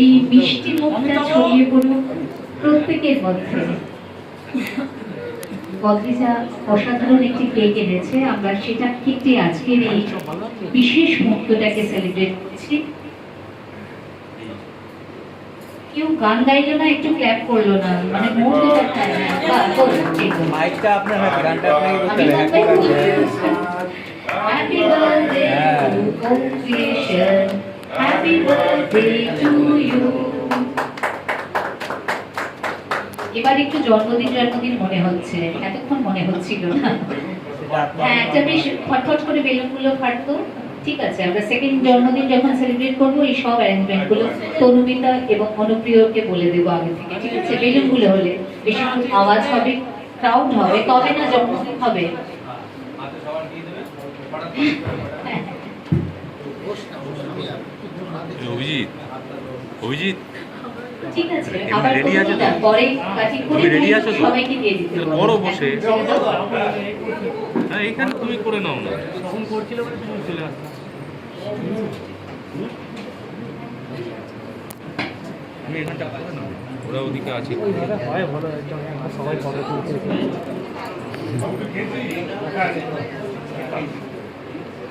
এই মিষ্টি মুখটা ছড়িয়ে পড়ুক প্রত্যেকের মধ্যে। বদ্রিজা অসাধারণ একটি কেক এনেছে আমরা সেটা কেটে আজকের এই বিশেষ মুহূর্তটাকে সেলিব্রেট করছি। কেউ গান গাইলো না একটু ক্ল্যাপ করল না মানে আছে। মাইকটা আপনার হাতে গানটা আপনাকে Happy birthday to creation. Happy birthday to you. এবার একটু জন্মদিন জন্মদিন মনে হচ্ছে। এতক্ষণ মনে হচ্ছিল না। হ্যাঁ একটা বেশ ফটফট করে বেলুনগুলো ফাটতো ঠিক আছে, আমরা সেকেন্ড জন্মদিন যখন সেলিব্রেট করব, এই সব অ্যারেঞ্জমেন্টগুলো তনুমিতা এবং অনুপ্রিয়কে বলে দেবো আগে থেকে। ঠিক আছে, বেলুনগুলো হলে। বেশি আওয়াজ হবে ক্রাউড হবে। কবে না যখন হবে অভিজিৎ অভিজিৎ ঠিক আছে আবার ready আছে তো? পরে কাটিং করে তুমি ready আছো তো? সবাইকে দিয়ে দিতে বলো। বসে। হ্যাঁ এইখানে তুমি করে নাও না তখন করছিল বলে তুমি চলে এখানটা ওরা ওদিকে আছে হয় ভালো সবাই ফটো তুলছে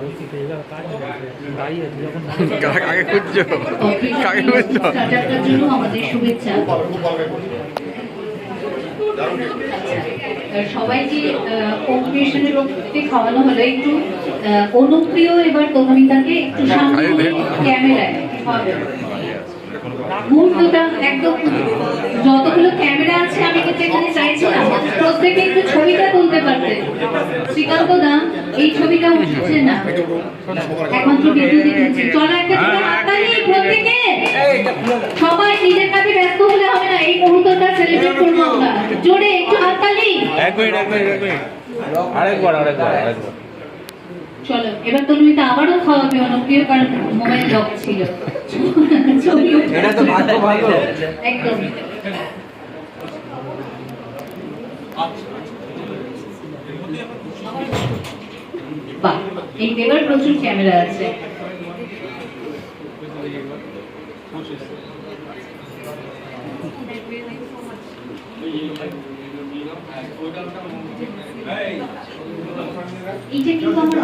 বলছি তো এবার কাজ দাঁড়িয়ে আছে যখন কাকে খুঁজছো? কাকে খুঁজছো? জন্য শুভেচ্ছা। আর সবাইকে কম্পিটিশনের মধ্যে খাওয়ানো হলো। একটু অনুপ্রিয় এবার তনুমিতাকে একটু সামনে ক্যামেরায়। মুহূর্তটা একদম যতগুলো ক্যামেরা আছে আমি কিন্তু এখানে চাইছিলাম প্রত্যেকে একটু ছবিটা তুলতে পারতে। শ্রীকান্ত দা এই ছবিটা উঠছে না। একমাত্র বিদ্যুৎ চলো একটা হাততালি প্রত্যেকে। সবাই নিজের কাছে ব্যস্ত হলে হবে না এই মুহূর্তটা সেলিব্রেট করব আমরা। এক মিনিট এক মিনিট এক মিনিট। আরেকবার আরেকবার আরেকবার। চলো এবার তনুমিতা আবারও খাওয়াবে অনুপ্রিয় কারণ মোবাইল লক ছিল। এটা তো ভাগ্য ভালো। একদম। বাহ এই এবার প্রচুর ক্যামেরা আছে। এইটা কিন্তু আমার